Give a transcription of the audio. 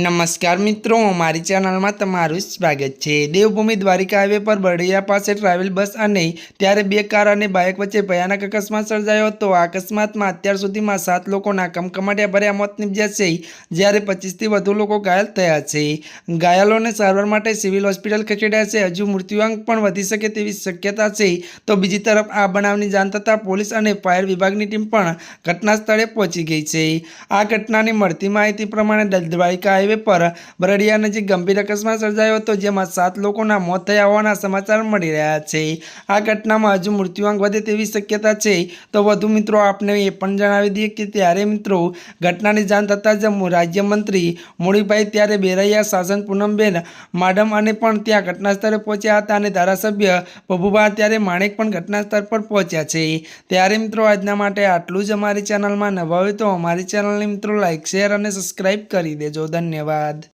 નમસ્કાર મિત્રો, મારી ચેનલમાં તમારું સ્વાગત છે. દેવભૂમિ દ્વારિકા હાઈવે પર બરડિયા પાસે ટ્રાવેલ બસ અને ત્યારે બે કાર અને બાઇક વચ્ચે ભયાનક અકસ્માત સર્જાયો હતો. આ અકસ્માતમાં અત્યાર સુધીમાં સાત લોકોના કમકમાટિયા ભર્યા મોત નીપજ્યા છે, જ્યારે પચીસથી વધુ લોકો ઘાયલ થયા છે. ઘાયલોને સારવાર માટે સિવિલ હોસ્પિટલ ખસેડ્યા છે. હજુ મૃત્યુઆંક પણ વધી શકે તેવી શક્યતા છે. તો બીજી તરફ આ બનાવની જાણ થતાં પોલીસ અને ફાયર વિભાગની ટીમ પણ ઘટના સ્થળે પહોંચી ગઈ છે. આ ઘટનાની મળતી માહિતી પ્રમાણે દ્વારિકા હાઈવે પર બરડિયા નજીક ગંભીર અકસ્માત સર્જાયો હતો, જેમાં સાત લોકોના મોત થયા હોવાના સમાચાર મળી રહ્યા છે. આ ઘટનામાં હજુ મૃત્યુઆંક વધે તેવી શક્યતા છે. તો વધુ મિત્રો, આપને એ પણ જણાવી દઈએ કે ત્યારે મિત્રો, ઘટનાની જાણ થતાં જ રાજ્યમંત્રી મુળીભાઈ ત્યારે બેરૈયા શાસન પૂનમબેન, માડમ અને પણ ત્યાં ઘટના સ્થળે પહોંચ્યા હતા અને ધારાસભ્ય પ્રભુભા ત્યારે માણેક પણ ઘટના સ્થળ પર પહોંચ્યા છે. ત્યારે મિત્રો, આજના માટે આટલું જ અમારી ચેનલમાં નવા હોય તો અમારી ચેનલને મિત્રો, લાઈક, શેર અને સબસ્ક્રાઈબ કરી દેજો. ધન્યવાદ.